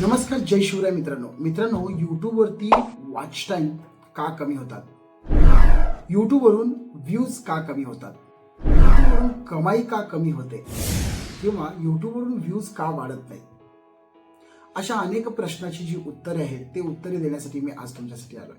नमस्कार जय शिवराय मित्रांनो. मित्रांनो यूट्यूबवरती वॉच टाइम का कमी होतात? यूट्यूबवरून व्ह्यूज का कमी होतात? यूट्यूबवरून कमाई का कमी होते? किंवा यूट्यूबवरून व्ह्यूज का वाढत नाही? अशा अनेक प्रश्नाची जी उत्तरे आहेत ते उत्तरे देण्यासाठी मी आज तुमच्यासाठी आलोय.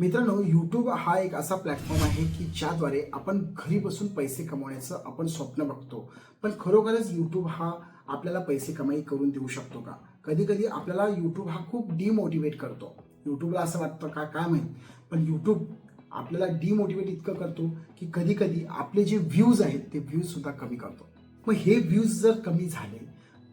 मित्रांनो यूट्यूब हा एक असा प्लॅटफॉर्म आहे की ज्याद्वारे आपण घरी बसून पैसे कमवण्याचं आपण स्वप्न बघतो. पण खरोखरच यूट्यूब हा आपल्याला पैसे कमाई करून देऊ शकतो का? कधी कधी आपल्याला यूट्यूब हा खूप डिमोटिवेट करतो. यूट्यूबला असं वाटतं का काय माहीत? पण यूट्यूब आपल्याला डिमोटिवेट इतकं करतो की कधी कधी आपले जे व्ह्यूज आहेत ते व्ह्यूज सुद्धा कमी करतो. मग हे व्ह्यूज जर कमी झाले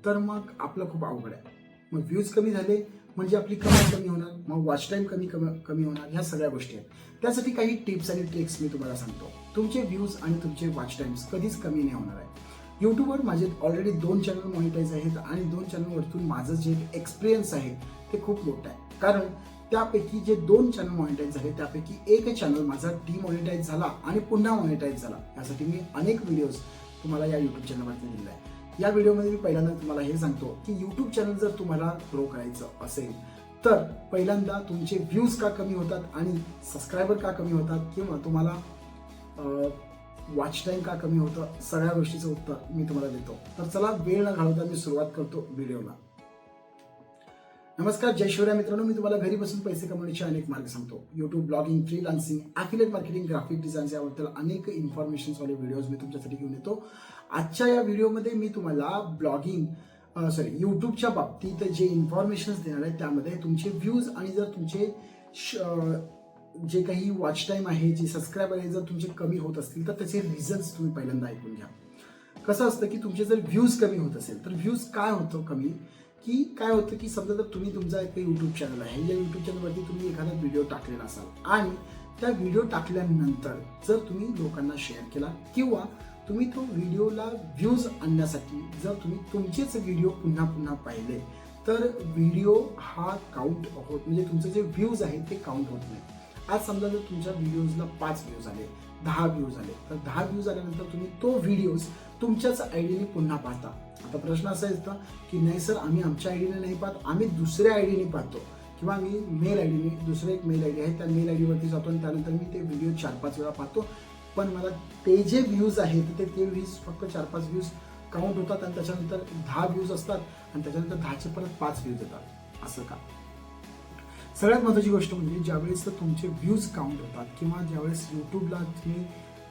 तर मग आपलं खूप अवघड आहे. मग व्ह्यूज कमी झाले म्हणजे आपली कमाई कमी होणार मग वॉच टाईम कमी कमी कमी होणार ह्या सगळ्या गोष्टी आहेत. त्यासाठी काही टिप्स आणि ट्रिक्स मी तुम्हाला सांगतो. तुमचे व्ह्यूज आणि तुमचे वॉच टाईम्स कधीच कमी नाही होणार आहे यूट्यूबवर माझे ऑलरेडी दोन चॅनल मॉनिटाईज आहेत आणि दोन चॅनलवरतून माझं जे एक्सपिरियन्स आहे ते खूप मोठं आहे. कारण त्यापैकी जे दोन चॅनल मॉनिटाईज झाले त्यापैकी एक चॅनल माझा डिमॉनिटाईज झाला आणि पुन्हा मॉनिटाईज झाला. यासाठी मी अनेक व्हिडिओज तुम्हाला या यूट्यूब चॅनलवरती दिले आहे या व्हिडिओमध्ये मी पहिल्यांदा तुम्हाला हे सांगतो की यूट्यूब चॅनल जर तुम्हाला ग्रो करायचं असेल तर पहिल्यांदा तुमचे व्ह्यूज का कमी होतात आणि सबस्क्रायबर का कमी होतात किंवा तुम्हाला वॉच टाईम का कमी होतं सगळ्या गोष्टीचं उत्तर मी तुम्हाला देतो. तर चला वेळ न घालवता मी सुरुवात करतो व्हिडिओला. नमस्कार जय शिवराय मित्रांनो. मी तुम्हाला घरी बसून पैसे कमवण्याचे अनेक मार्ग सांगतो. YouTube blogging freelancing affiliate marketing graphic designs याबद्दल अनेक इन्फॉर्मेशन्सवाले व्हिडिओज मी तुमच्यासाठी घेऊन येतो. आजच्या या व्हिडिओमध्ये मी तुम्हाला ब्लॉगिंग सॉरी यूट्यूबच्या बाबतीत जे इन्फॉर्मेशन्स देणार आहे त्यामध्ये तुमचे व्ह्यूज आणि जर तुमचे जे काही वॉच टाईम आहे जे सबस्क्रायबर आहे जर तुमचे कमी होत असतील तर त्याचे रिझल्ट तुम्ही पहिल्यांदा ऐकून घ्या. कसं असतं की तुमचे जर व्ह्यूज कमी होत असेल तर व्ह्यूज काय होतं कमी? की काय होतं की समजा जर तुम्ही तुमचा एक यूट्यूब चॅनल आहे या यूट्यूब चॅनलवरती तुम्ही एखादा व्हिडिओ टाकलेला असाल आणि त्या व्हिडिओ टाकल्यानंतर जर तुम्ही लोकांना शेअर केला किंवा तुम्ही तो व्हिडिओला व्ह्यूज आणण्यासाठी जर तुम्ही तुमचेच व्हिडिओ पुन्हा पुन्हा पाहिले तर व्हिडिओ हा काउंट होत म्हणजे तुमचे जे व्ह्यूज आहेत ते काउंट होत नाही. आज समजा जर तुमच्या व्हिडिओजला पाच व्ह्यूज आले दहा व्ह्यूज आले तर दहा व्ह्यूज आल्यानंतर तुम्ही तो व्हिडिओज तुमच्याच आयडीने पुन्हा पाहता. आता प्रश्न असा येतो की नाही सर आम्ही आमच्या आयडीने नाही पाहत आम्ही दुसऱ्या आयडीने पाहतो. किंवा मी मेल आय डीने दुसरं एक मेल आय डी आहे त्या मेल आय डीवरती जातो आणि त्यानंतर मी ते व्हिडिओ चार पाच वेळा पाहतो. पण मला ते जे व्ह्यूज आहेत ते ते व्ह्यूज फक्त चार पाच व्ह्यूज काउंट होतात आणि त्याच्यानंतर दहा व्ह्यूज असतात आणि त्याच्यानंतर दहाचे परत पाच व्ह्यूज येतात. असं का? सगळ्यात महत्त्वाची गोष्ट म्हणजे ज्यावेळेस तुमचे व्ह्यूज काउंट होतात किंवा ज्यावेळेस यूट्यूबला तुम्ही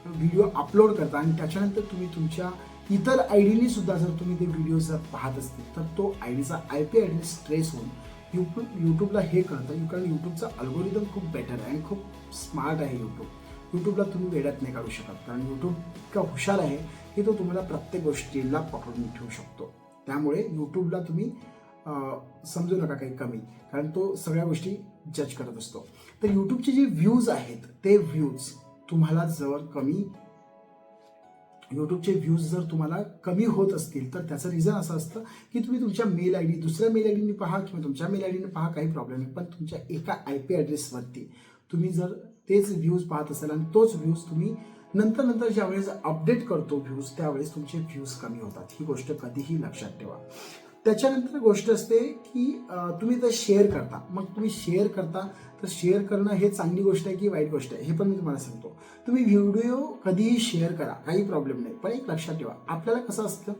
व्हिडिओ अपलोड करता आणि त्याच्यानंतर तुम्ही तुमच्या इतर आय डीनी सुद्धा जर तुम्ही ते व्हिडिओ जर पाहत असतील तर तो आय डीचा I P I D stress होऊन यूट्यूब यूट्यूबला हे कळतं कारण यूट्यूबचा अल्गोरिदम खूप बेटर आहे आणि खूप स्मार्ट आहे यूट्यूब यूट्यूबला तुम्ही वेड्यात नाही काढू शकत कारण यूट्यूब इतका हुशार आहे की तो तुम्हाला प्रत्येक गोष्टीला पकडून ठेवू शकतो. त्यामुळे यूट्यूबला तुम्ही समजू नका काही कमी. कारण तो सगळ्या गोष्टी जज करत असतो. तर यूट्यूबचे जे व्ह्यूज आहेत ते व्ह्यूज तुम्हाला जर कमी यूट्यूबचे व्ह्यूज जर तुम्हाला कमी होत असतील तर त्याचं रिझन असं असतं की तुम्ही तुमच्या मेल आय डी दुसऱ्या मेल आय डीने पहा किंवा तुमच्या मेल आय डीने पहा काही प्रॉब्लेम नाही. पण तुमच्या एका आय पी ॲड्रेसवरती तुम्ही जर तेच व्ह्यूज पाहत असाल आणि तोच व्ह्यूज तुम्ही नंतर नंतर ज्यावेळेस अपडेट करतो व्ह्यूज त्यावेळेस तुमचे व्ह्यूज कमी होतात. ही गोष्ट कधीही लक्षात ठेवा. त्याच्यानंतर गोष्ट असते की तुम्ही जर शेअर करता. मग तुम्ही शेअर करता तर शेअर करणं हे चांगली गोष्ट आहे की वाईट गोष्ट आहे हे पण मी तुम्हाला सांगतो. तुम्ही व्हिडिओ कधीही शेअर करा काही प्रॉब्लेम नाही. पण एक लक्षात ठेवा आपल्याला कसं असतं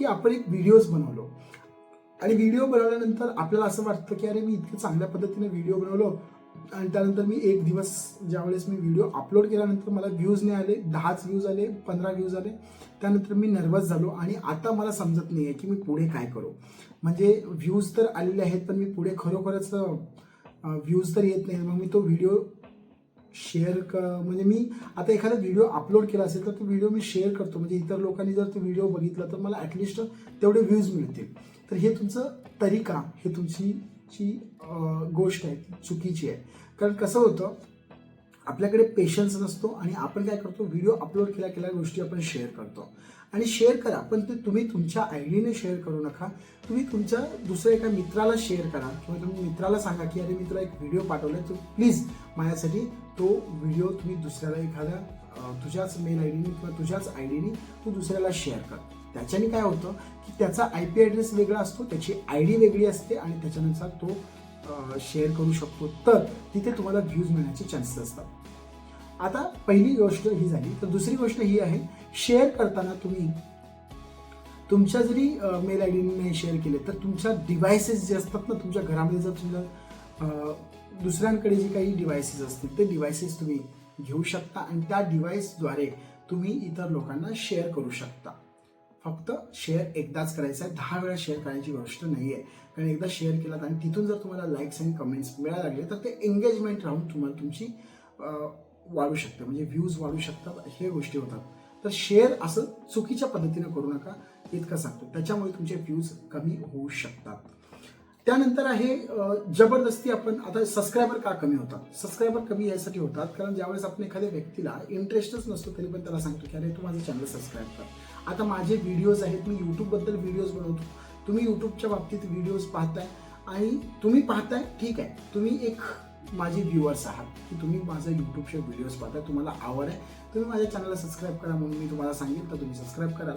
की आपण एक व्हिडिओज बनवलो. आणि व्हिडिओ बनवल्यानंतर आपल्याला असं वाटतं की अरे मी इतकं चांगल्या पद्धतीने व्हिडिओ बनवलो आणि त्यानंतर मी एक दिवस ज्यावेळेस मी व्हिडिओ अपलोड केल्यानंतर मला व्ह्यूज नाही आले दहाच व्ह्यूज आले पंधरा व्ह्यूज आले. त्यानंतर मी नर्वस झालो आणि आता मला समजत नाही आहे की मी पुढे काय करू. म्हणजे व्ह्यूज तर आलेले आहेत पण मी पुढे खरोखरच व्ह्यूज तर येत नाही मग मी तो व्हिडिओ शेअर क म्हणजे मी आता एखादा व्हिडिओ अपलोड केला असेल तर तो व्हिडिओ मी शेअर करतो. म्हणजे इतर लोकांनी जर तो व्हिडिओ बघितला तर मला ॲटलिस्ट तेवढे व्ह्यूज मिळतील. तर हे तुमचं तरीका हे तुमची जी गोष्ट आहे ती चुकीची आहे. कारण कसं होतं आपल्याकडे पेशन्स नसतो आणि आपण काय करतो व्हिडिओ अपलोड केल्या केल्या गोष्टी आपण शेअर करतो. आणि शेअर करा पण ते तुम्ही तुमच्या आय डीने शेअर करू नका. तुम्ही तुमच्या दुसऱ्या एका मित्राला शेअर करा किंवा तुम्ही मित्राला सांगा की अरे मित्र एक व्हिडिओ पाठवला तर प्लीज माझ्यासाठी तो व्हिडिओ तुम्ही दुसऱ्याला एखाद्या तुझ्याच मेल आय डीने किंवा तुझ्याच आय डीने तू दुसऱ्याला शेअर कर. त्याच्याने काय होतं की त्याचा आय पी ॲड्रेस वेगळा असतो त्याची आय डी वेगळी असते आणि त्याच्यानुसार तो शेअर करू शकतो. तर तिथे तुम्हाला व्ह्यूज मिळण्याचे चान्सेस असतात. आता पहिली गोष्ट ही झाली. तर दुसरी गोष्ट ही आहे शेअर करताना तुम्ही तुमच्या जरी मेल आय डीने शेअर केले तर तुमच्या डिव्हायसेस जे असतात ना तुमच्या घरामध्ये जर तुमच्या दुसऱ्यांकडे जे काही डिव्हायसेस असतील ते डिव्हायसेस तुम्ही घेऊ शकता आणि त्या डिव्हाइसद्वारे तुम्ही इतर लोकांना शेअर करू शकता. फक्त शेअर एकदाच करायचा आहे. दहा वेळा शेअर करायची गोष्ट नाही आहे कारण एकदा शेअर केलात आणि तिथून जर तुम्हाला लाईक्स आणि कमेंट्स मिळायला लागले तर ते एंगेजमेंट राहून तुम्हाला तुमची वाढू शकते. म्हणजे व्ह्यूज वाढू शकतात. हे गोष्टी होतात. तर शेअर असं चुकीच्या पद्धतीनं करू नका. इतकं सांगतो. त्याच्यामुळे तुमचे व्ह्यूज कमी होऊ शकतात. त्यानंतर आहे जबरदस्ती आपण आता सबस्क्रायबर का कमी होतात? सबस्क्रायबर कमी यासाठी होतात. कारण ज्यावेळेस आपण एखाद्या व्यक्तीला इंटरेस्टच नसतो तरी पण त्याला सांगतो की अरे तू माझं चॅनल सबस्क्राईब कर. आता माझे व्हिडिओज आहेत मी यूट्यूबबद्दल व्हिडिओज बनवतो. तुम्ही यूट्यूबच्या बाबतीत व्हिडिओज पाहताय आणि तुम्ही पाहताय ठीक आहे. तुम्ही एक माझे व्ह्युअर्स आहात. की तुम्ही माझं यूट्यूबचे व्हिडिओज पाहताय तुम्हाला आवड आहे तुम्ही माझ्या चॅनलला सबस्क्राईब करा म्हणून मी तुम्हाला सांगेन तर तुम्ही सबस्क्राईब कराल.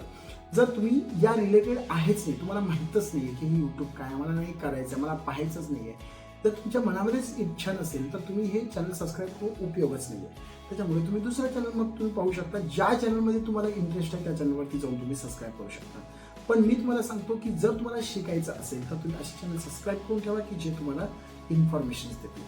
जर तुम्ही या रिलेटेड आहेच नाही तुम्हाला माहीतच नाही आहे की मी यूट्यूब काय मला नाही करायचं मला पाहायचंच नाही आहे तर तुमच्या मनामध्येच इच्छा नसेल तर तुम्ही हे चॅनल सबस्क्राईब करून उपयोगच नाही आहे त्याच्यामुळे तुम्ही दुसरं चॅनल मग तुम्ही पाहू शकता ज्या चॅनलमध्ये तुम्हाला इंटरेस्ट आहे त्या चॅनलवरती जाऊन तुम्ही सबस्क्राईब करू शकता. पण मी तुम्हाला सांगतो की जर तुम्हाला शिकायचं असेल तर तुम्ही असे चॅनल सबस्क्राईब करून ठेवा की जे तुम्हाला इन्फॉर्मेशन देतील.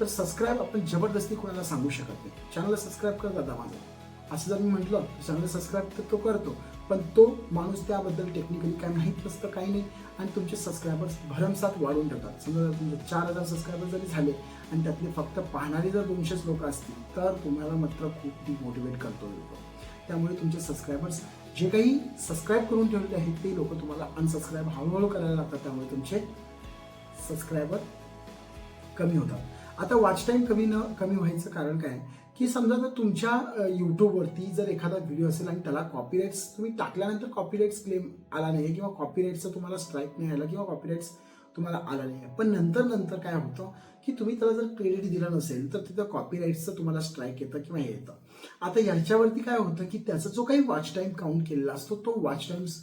तर सबस्क्राईब आपण जबरदस्ती कोणाला सांगू शकत नाही. चॅनलला सबस्क्राईब कर दादा माझं. असं जर मी म्हटलं चॅनल सबस्क्राईब तर तो करतो. पण तो माणूस त्याबद्दल टेक्निकली काय माहीत नसतं काही नाही. आणि तुमचे सबस्क्रायबर्स भरमसाठ वाढून ठेवतात समजा तुमचे चार हजार सबस्क्रायबर जरी झाले आणि त्यातले फक्त पाहणारे जर दोनशेच लोक असतील तर तुम्हाला मात्र खूप मोटिवेट करतो लोक. त्यामुळे तुमचे सबस्क्रायबर्स जे काही सबस्क्राईब करून ठेवलेले आहेत ते लोक तुम्हाला अनसबस्क्राईब हळूहळू करायला लागतात. त्यामुळे तुमचे सबस्क्रायबर कमी होतात. आता वॉच टाईम कमी न कमी व्हायचं कारण काय? की समजा जर तुमच्या यूट्यूबवरती जर एखादा व्हिडिओ असेल आणि त्याला कॉपीराईट्स तुम्ही टाकल्यानंतर कॉपीराईट्स क्लेम आला नाही किंवा कॉपीराईटचं तुम्हाला स्ट्राईक नाही आला किंवा कॉपीराईट्स तुम्हाला आला नाही. पण नंतर नंतर काय होतं की तुम्ही त्याला जर क्रेडिट दिलं नसेल तर तिथं कॉपीराईटचं तुम्हाला स्ट्राईक येतं किंवा हे येतं. आता याच्यावरती काय होतं की त्याचा जो काही वॉच टाईम काउंट केलेला असतो तो वॉच टाईम्स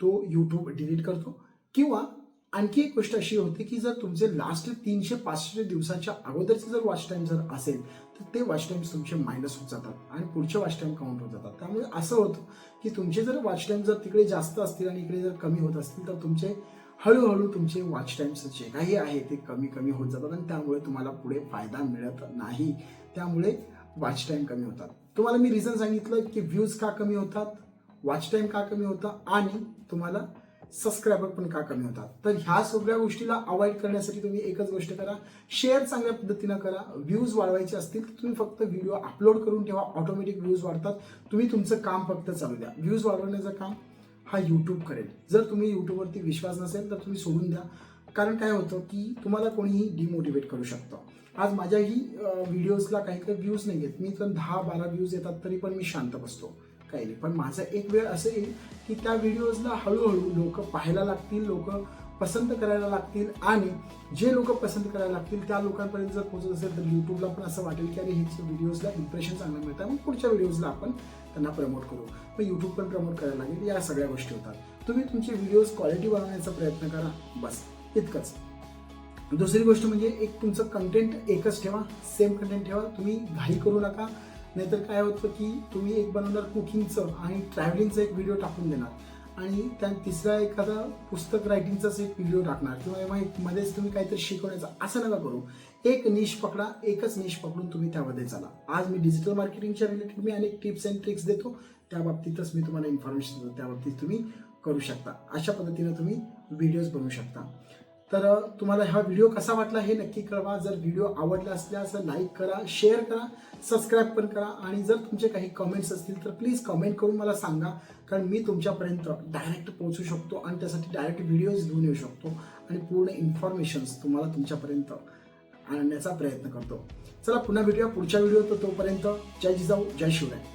तो यूट्यूब डिलीट करतो किंवा आणखी एक गोष्ट अशी होती की जर तुमचे लास्ट तीनशे पाचशे दिवसाच्या अगोदरचे जर वॉच टाईम जर असेल तर ते वॉच टाईम्स तुमचे मायनस होत जातात आणि पुढचे वॉच टाईम काउंट होत जातात. त्यामुळे असं होतं की तुमचे जर वॉच टाईम जर तिकडे जास्त असतील आणि इकडे जर कमी होत असतील तर तुमचे हळूहळू तुमचे वॉच टाईम्स जे काही आहे ते कमी कमी होत जातात आणि त्यामुळे तुम्हाला पुढे फायदा मिळत नाही. त्यामुळे वॉच टाईम कमी होतात. तुम्हाला मी रिझन सांगितलं की व्ह्यूज का कमी होतात वॉच टाईम का कमी होता आणि तुम्हाला सबस्क्रायबर पण का कमी होतात? तर ह्या सगळ्या गोष्टीला अवॉइड करण्यासाठी तुम्ही एकच गोष्ट करा. शेअर चांगल्या पद्धतीनं करा. व्ह्यूज वाढवायचे असतील तर तुम्ही फक्त व्हिडिओ अपलोड करून ठेवा. ऑटोमॅटिक व्ह्यूज वाढतात. तुम्ही तुमचं काम फक्त चालू द्या. व्ह्यूज वाढवण्याचं काम हा यूट्यूब करेल. जर तुम्ही यूट्यूबवरती विश्वास नसेल तर तुम्ही सोडून द्या. कारण काय होतं की तुम्हाला कोणीही डिमोटिवेट करू शकतं. आज माझ्याही व्हिडिओजला काही काही व्ह्यूज नाही येत मी तर दहा बारा व्ह्यूज येतात तरी पण मी शांत बसतो. काही नाही. पण माझा एक वेळ असं येईल की त्या व्हिडिओजला हळूहळू लोक पाहायला लागतील लोक पसंत करायला लागतील आणि जे लोक पसंत करायला लागतील त्या लोकांपर्यंत जर पोहोचत असेल तर यूट्यूबला पण असं वाटेल की अरे हे व्हिडिओजला इम्प्रेशन चांगलं मिळतं मग पुढच्या व्हिडिओजला आपण त्यांना प्रमोट करू. मग यूट्यूब पण प्रमोट करायला लागेल या सगळ्या गोष्टी होतात. तुम्ही तुमचे व्हिडिओज क्वालिटी बनवण्याचा प्रयत्न करा बस. इतकंच. दुसरी गोष्ट म्हणजे एक तुमचं कंटेंट एकच ठेवा सेम कंटेंट ठेवा. तुम्ही घाई करू नका. नाहीतर काय होतं की तुम्ही एक बनवणार कुकिंगचं आणि ट्रॅव्हलिंगचं एक व्हिडिओ टाकून देणार. आणि त्या तिसरा एखादा पुस्तक रायटिंगचाच एक व्हिडिओ टाकणार. किंवा मध्येच तुम्ही काहीतरी शिकवण्याचा असं नका करू. एक निश पकडा एकच निश पकडून तुम्ही त्यामध्ये चला. आज मी डिजिटल मार्केटिंगच्या रिलेटेड मी अनेक टिप्स अँड ट्रिक्स देतो. त्या बाबतीतच मी तुम्हाला इन्फॉर्मेशन देतो. त्या बाबतीत तुम्ही करू शकता. अशा पद्धतीनं तुम्ही व्हिडिओज बनवू शकता. तर तुम्हाला हा व्हिडिओ कसा वाटला हे नक्की कळवा. जर व्हिडिओ आवडला असल्यास लाईक करा शेअर करा सबस्क्राईब पण करा. आणि जर तुमचे काही कमेंट्स असतील तर प्लीज कमेंट करून मला सांगा. कारण मी तुमच्यापर्यंत डायरेक्ट पोहोचू शकतो आणि त्यासाठी डायरेक्ट व्हिडिओज घेऊन येऊ शकतो आणि पूर्ण इन्फॉर्मेशन्स तुम्हाला तुमच्यापर्यंत आणण्याचा प्रयत्न करतो. चला पुन्हा भेटूया पुढच्या व्हिडिओ तर तोपर्यंत. जय जिजाऊ जय शिवराय.